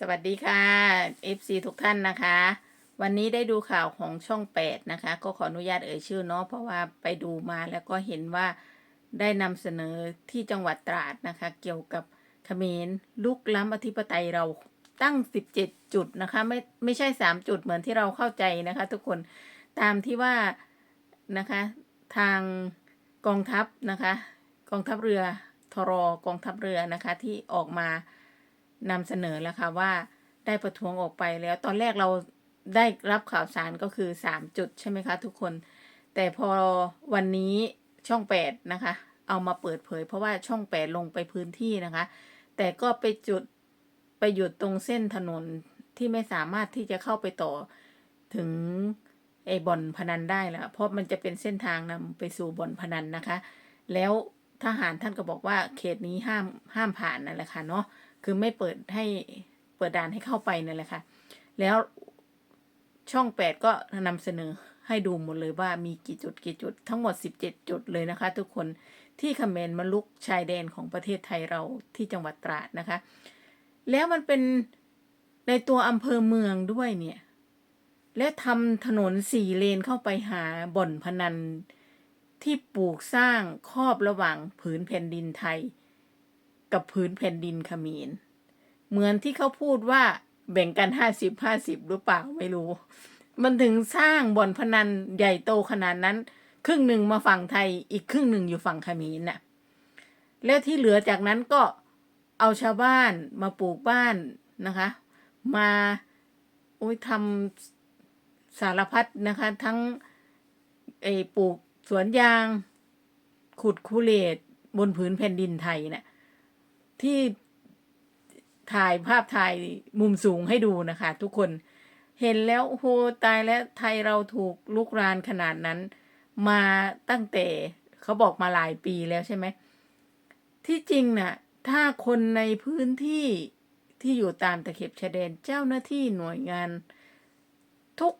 สวัสดีค่ะ FC ทุกท่านนะคะ วันนี้ได้ดูข่าวของช่อง 8 นะคะ ก็ขออนุญาตเอ่ยชื่อเนาะเพราะว่าไปดูมาแล้วก็เห็นว่าได้นำเสนอที่จังหวัดตราดนะคะ เกี่ยวกับเขมรลุกล้ำอธิปไตยเราตั้ง 17 จุดนะคะ ไม่ไม่ใช่ 3 จุดเหมือนที่เราเข้าใจนะคะ ทุกคนตามที่ว่านะคะทางกองทัพนะคะ กองทัพเรือทรกองทัพเรือนะคะที่ออกมา นำเสนอแล้วค่ะว่าได้ประท้วงออกไปแล้ว ตอนแรกเราได้รับข่าวสารก็คือสามจุดใช่ไหมคะ ทุกคน แต่พอวันนี้ช่องแปดนะคะ เอามาเปิดเผย เพราะว่าช่องแปดลงไปพื้นที่นะคะ แต่ก็ไปจุดไปหยุดตรงเส้นถนนที่ไม่สามารถที่จะเข้าไปต่อถึงไอ้บ่อนพนันได้แล้วเพราะมันจะเป็นเส้นทางนำไปสู่บ่อนพนันนะคะ แล้วทหารท่านก็บอกว่าเขตนี้ห้ามห้ามผ่านนั่นแหละค่ะเนาะ คือไม่เปิดให้เปิดด่านให้เข้าไปนั่นแหละค่ะ แล้วช่องแปดก็นำเสนอให้ดูหมดเลยว่ามีกี่จุดกี่จุดทั้งหมด 17 จุดเลยนะคะ ทุกคนที่คมเขมนมาลุกชายแดนของประเทศไทยเราที่จังหวัดตราดนะคะ แล้วมันเป็นในตัวอำเภอเมืองด้วยเนี่ย และทำถนนสี่เลนเข้าไปหาบ่อนพนันที่ปลูกสร้างครอบระหว่างผืนแผ่นดินไทย กับผืนแผ่นดินขมรเหมือนที่เขาพูดว่าแบ่งกันห้าสิบห้าสิบหรือเปล่าไม่รู้ มันถึงสร้างบ่อนพนันใหญ่โตขนาดนั้น ครึ่งหนึ่งมาฝั่งไทยอีกครึ่งหนึ่งอยู่ฝั่งขมรน่ะ แล้วที่เหลือจากนั้นก็เอาชาวบ้านมาปลูกบ้านนะคะ มาโอ้ยทำสารพัดนะคะ ทั้งไอ้ปลูกสวนยาง ขุดคูเลตบนผืนแผ่นดินไทยน่ะ ที่ถ่ายภาพถ่ายมุมสูงให้ดูนะคะ ทุกคนเห็นแล้วโอ้โหตายแล้วไทยเราถูกลุกรานขนาดนั้น มาตั้งแต่เขาบอกมาหลายปีแล้วใช่ไหมที่จริงน่ะถ้าคนในพื้นที่ที่อยู่ตามตะเข็บชายแดนเจ้าหน้าที่หน่วยงาน ทุก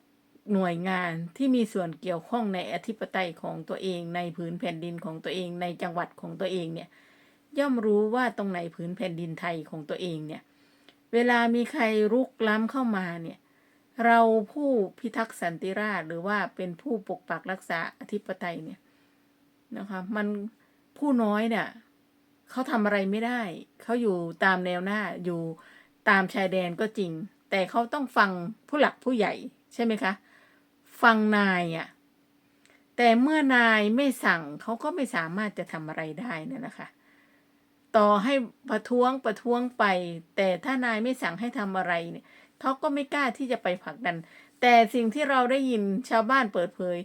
หน่วยงานที่มีส่วนเกี่ยวข้องในอธิปไตยของตัวเอง ในผืนแผ่นดินของตัวเองในจังหวัดของตัวเองเนี่ย ย่อมรู้ว่าตรงไหนผืนแผ่นดินไทยของตัวเองเนี่ย เวลามีใครรุกล้ำเข้ามาเนี่ย เราผู้พิทักษ์สันติราษฎร์หรือว่าเป็นผู้ปกปักรักษาอธิปไตยเนี่ยนะคะมันผู้น้อยเนี่ยเขาทำอะไรไม่ได้ เขาอยู่ตามแนวหน้าอยู่ตามชายแดนก็จริง แต่เขาต้องฟังผู้หลักผู้ใหญ่ใช่ไหมคะ ฟังนายอะ่ะแต่เมื่อนายไม่สั่งเขาก็ไม่สามารถจะทำอะไรได้นั่นนะคะ ต่อให้ประท้วงประท้วงไป แต่ถ้านายไม่สั่งให้ทำอะไรเนี่ยเขาก็ไม่กล้าที่จะไปผลักดัน แต่สิ่งที่เราได้ยินชาวบ้านเปิดเผย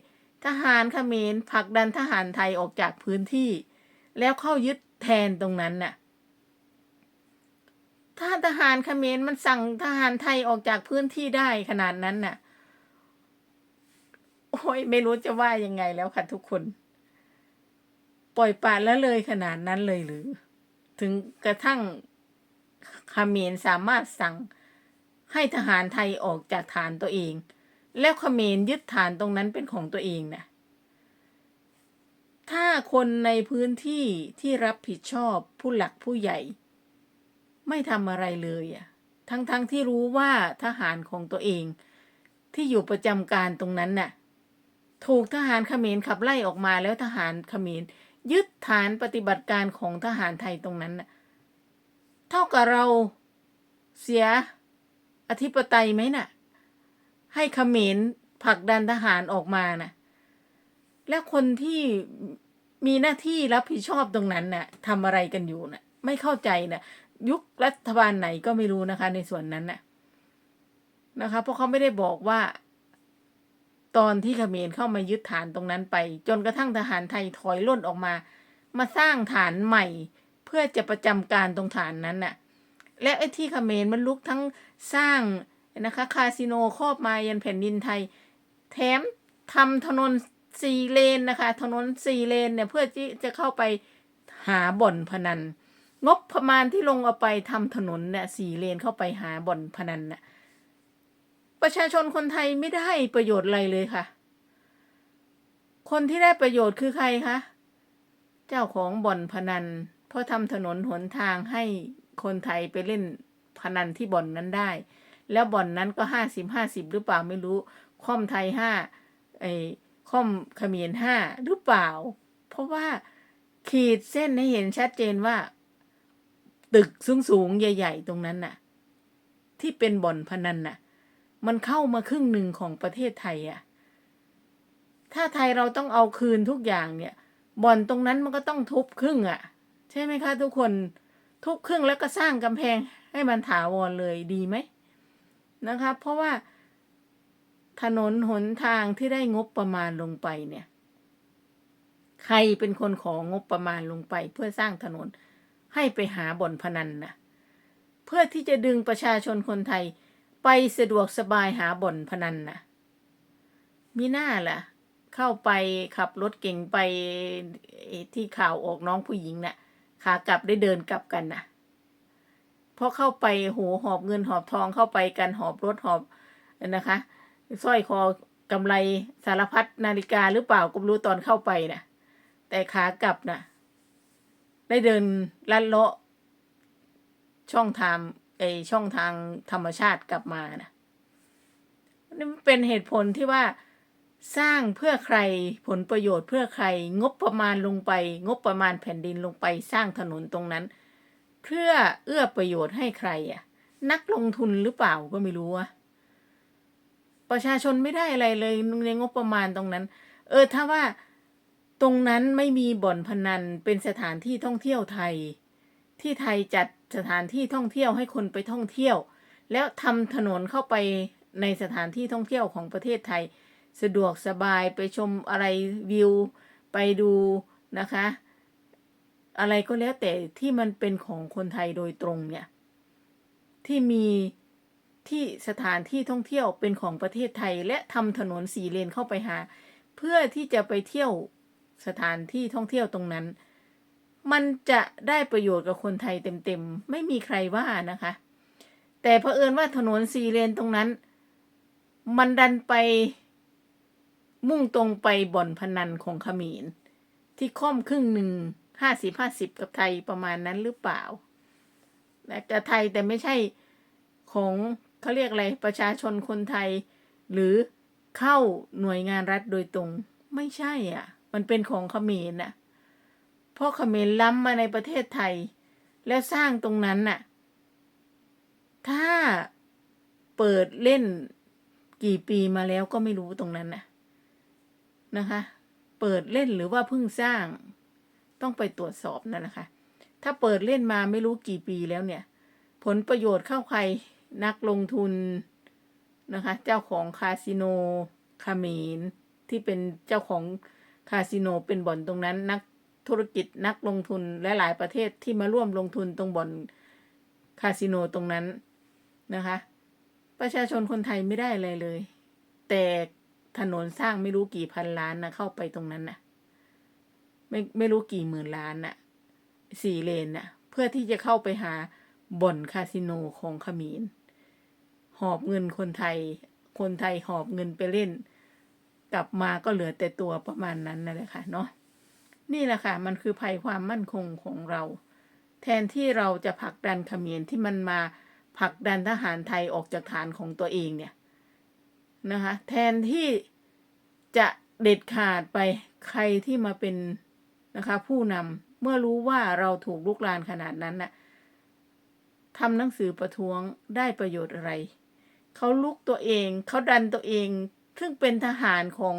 ทหารเขมรผลักดันทหารไทยออกจากพื้นที่ แล้วเข้ายึดแทนตรงนั้นน่ะถ้าทหารเขมรมันสั่งทหารไทยออกจากพื้นที่ได้ขนาดนั้นน่ะ โอ้ยไม่รู้จะว่ายังไงแล้วค่ะทุกคน ปล่อยปละละเลยขนาดนั้นเลยหรือ ถึงกระทั่งเขมรสามารถสั่งให้ทหารไทยออกจากฐานตัวเอง แล้วเขมรยึดฐานตรงนั้นเป็นของตัวเองนะถ้าคนในพื้นที่ที่รับผิดชอบผู้หลักผู้ใหญ่ ไม่ทำอะไรเลยอะทั้งๆทที่รู้ว่าทหารของตัวเอง ที่อยู่ประจำการตรงนั้นน่ะ ถูกทหารเขมรขับไล่ออกมาแล้วทหารเขมร ยึดฐานปฏิบัติการของทหารไทยตรงนั้นน่ะเท่ากับเราเสียอธิปไตยไหมน่ะ ให้เขมรผลักดันทหารออกมาน่ะ และคนที่มีหน้าที่รับผิดชอบตรงนั้นน่ะทำอะไรกันอยู่น่ะ ไม่เข้าใจน่ะ ยุครัฐบาลไหนก็ไม่รู้นะคะ ในส่วนนั้นน่ะนะคะ เพราะเขาไม่ได้บอกว่า ตอนที่เขมรเข้ามายึดฐานตรงนั้นไป จนกระทั่งทหารไทยถอยล่นออกมา มาสร้างฐานใหม่ เพื่อจะประจำการตรงฐานนั้นน่ะ และไอ้ที่เขมรมันลุกทั้งสร้างนะคะคาสิโนครอบมายันแผ่นดินไทย แถมทำถนนสี่เลนนะคะ ถนนสี่เลนเนี่ยเพื่อที่จะเข้าไปหาบ่อนพนัน งบประมาณที่ลงเอาไปทำถนนเนี่ยสี่เลนเข้าไปหาบ่อนพนันน่ะ ประชาชนคนไทยไม่ได้ประโยชน์อะไรเลยค่ะ คนที่ได้ประโยชน์คือใครคะ เจ้าของบ่อนพนัน เพราะทำถนนหนทางให้คนไทยไปเล่นพนันที่บ่อนนั้นได้ แล้วบ่อนนั้นก็ห้าสิบห้าสิบหรือเปล่าไม่รู้ ค่อมไทยห้าไอ้ค่อมเขมรห้าหรือเปล่า เพราะว่าขีดเส้นให้เห็นชัดเจนว่า ตึกสูงๆ ใหญ่ ๆ ตรงนั้นน่ะ ที่เป็นบ่อนพนันน่ะ มันเข้ามาครึ่งหนึ่งของประเทศไทยอะถ้าไทยเราต้องเอาคืนทุกอย่างเนี่ยบ่อนตรงนั้นมันก็ต้องทุบครึ่งอะใช่ไหมคะทุกคนทุบครึ่งแล้วก็สร้างกำแพงให้มันถาวรเลยดีไหมนะคะ เพราะว่าถนนหนทางที่ได้งบประมาณลงไปเนี่ย ใครเป็นคนของงบประมาณลงไป เพื่อสร้างถนนให้ไปหาบ่อนพนันนะเพื่อที่จะดึงประชาชนคนไทย ไปสะดวกสบายหาบ่อนพนันนะมีหน้าล่ะ เข้าไปขับรถเก่งไปที่ข่าวออกน้องผู้หญิงนะ่ะ ขากลับได้เดินกลับกันนะเพราะเข้าไปโหหอบเงินหอบทองเข้าไปกันหอบรถหอบนะคะสร้อยคอกำไรสารพัดนาฬิกาหรือเปล่าก็ไม่รู้ตอนเข้าไปนะแต่ขากลับน่ะ ได้เดินลัดเลาะช่องทาง ไอช่องทางธรรมชาติกลับมานะนี่เป็นเหตุผลที่ว่าสร้างเพื่อใครผลประโยชน์เพื่อใคร งบประมาณลงไป งบประมาณแผ่นดินลงไปสร้างถนนตรงนั้น เพื่อเอื้อประโยชน์ให้ใครอะ นักลงทุนหรือเปล่าก็ไม่รู้อะประชาชนไม่ได้อะไรเลยในงบประมาณตรงนั้น เออถ้าว่าตรงนั้นไม่มีบ่อนพนันเป็นสถานที่ท่องเที่ยวไทย ที่ไทยจัดสถานที่ท่องเที่ยวให้คนไปท่องเที่ยว แล้วทำถนนเข้าไปในสถานที่ท่องเที่ยวของประเทศไทย สะดวกสบายไปชมอะไรวิว ไปดูนะคะ อะไรก็แล้วแต่ที่มันเป็นของคนไทยโดยตรงเนี่ย ที่มีที่สถานที่ท่องเที่ยวเป็นของประเทศไทย และทำถนนสี่เลนเข้าไปหา เพื่อที่จะไปเที่ยวสถานที่ท่องเที่ยวตรงนั้น มันจะได้ประโยชน์กับคนไทยเต็มๆ ไม่มีใครว่านะคะ แต่เผอิญว่าถนนสี่เลนตรงนั้น มันดันไปมุ่งตรงไปบ่อนพนันของขมรที่ค่อมครึ่งหนึ่งห้าสิบห้าสิบกับไทยประมาณนั้นหรือเปล่าแต่ไทยแต่ไม่ใช่ของเขาเรียกอะไรประชาชนคนไทย หรือเข้าหน่วยงานรัฐโดยตรง ไม่ใช่อะ มันเป็นของขมรนอะ เพราะเขมรล้ำมาในประเทศไทย แล้วสร้างตรงนั้นน่ะ ถ้าเปิดเล่นกี่ปีมาแล้วก็ไม่รู้ตรงนั้นน่ะนะคะ เปิดเล่นหรือว่าเพิ่งสร้าง ต้องไปตรวจสอบนั่นนะคะ ถ้าเปิดเล่นมาไม่รู้กี่ปีแล้วเนี่ย ผลประโยชน์เข้าใครนักลงทุนนะคะ เจ้าของคาสิโนคาเมนที่เป็นเจ้าของคาสิโนเป็นบ่อนตรงนั้น นัก ธุรกิจนักลงทุนและหลายประเทศที่มาร่วมลงทุนตรงบ่อนคาสิโนตรงนั้นนะคะ ประชาชนคนไทยไม่ได้อะไรเลย แต่ถนนสร้างไม่รู้กี่พันล้านนะเข้าไปตรงนั้นนะไม่ไม่รู้กี่หมื่นล้านนะสี่เลนนะเพื่อที่จะเข้าไปหาบ่อนคาสิโนของขมีนหอบเงินคนไทย คนไทยหอบเงินไปเล่น กลับมาก็เหลือแต่ตัวประมาณนั้นนั่นแหละค่ะเนาะ นี่แหละค่ะ มันคือภัยความมั่นคงของเรา แทนที่เราจะผลักดันเขมรที่มันมาผลักดันทหารไทยออกจากฐานของตัวเองเนี่ยนะคะแทนที่จะเด็ดขาดไปใครที่มาเป็นนะคะผู้นำเมื่อรู้ว่าเราถูกลุกลานขนาดนั้นน่ะทำหนังสือประท้วงได้ประโยชน์อะไร เขาลุกตัวเอง เขาดันตัวเอง ซึ่งเป็นทหารของ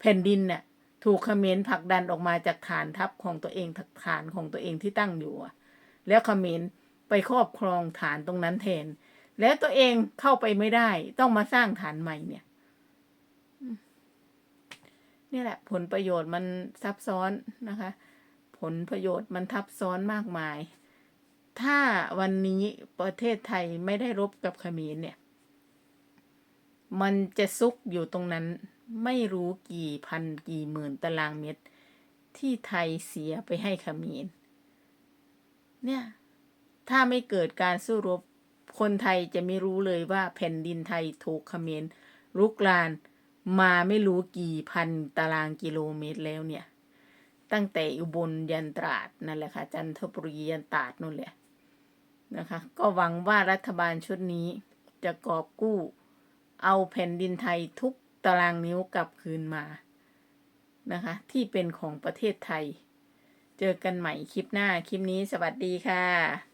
แผ่นดินน่ะ ถูกเขมรผลักดันออกมาจากฐานทัพของตัวเองฐานของตัวเองที่ตั้งอยู่ แล้วเขมรไปครอบครองฐานตรงนั้นแทน แล้วตัวเองเข้าไปไม่ได้ ต้องมาสร้างฐานใหม่เนี่ย นี่แหละ ผลประโยชน์มันซับซ้อนนะคะ ผลประโยชน์มันทับซ้อนมากมาย ถ้าวันนี้ประเทศไทยไม่ได้รบกับเขมรเนี่ย มันจะซุกอยู่ตรงนั้น ไม่รู้กี่พันกี่หมื่นตารางเมตร ที่ไทยเสียไปให้ขมรเนี่ย ถ้าไม่เกิดการสู้รบคนไทยจะไม่รู้เลยว่าแผ่นดินไทยถูกเขมรรุกรานมาไม่รู้กี่พันตารางกิโลเมตรแล้วเนี่ย ตั้งแต่อุบลยันตราดนั่นแหละค่ะ จันทบุรียันตราดนู่นแหละนะคะ ก็หวังว่ารัฐบาลชุดนี้จะกอบกู้ เอาแผ่นดินไทยทุก ตารางนิ้วกลับคืนมานะคะ ที่เป็นของประเทศไทย เจอกันใหม่คลิปหน้า คลิปนี้สวัสดีค่ะ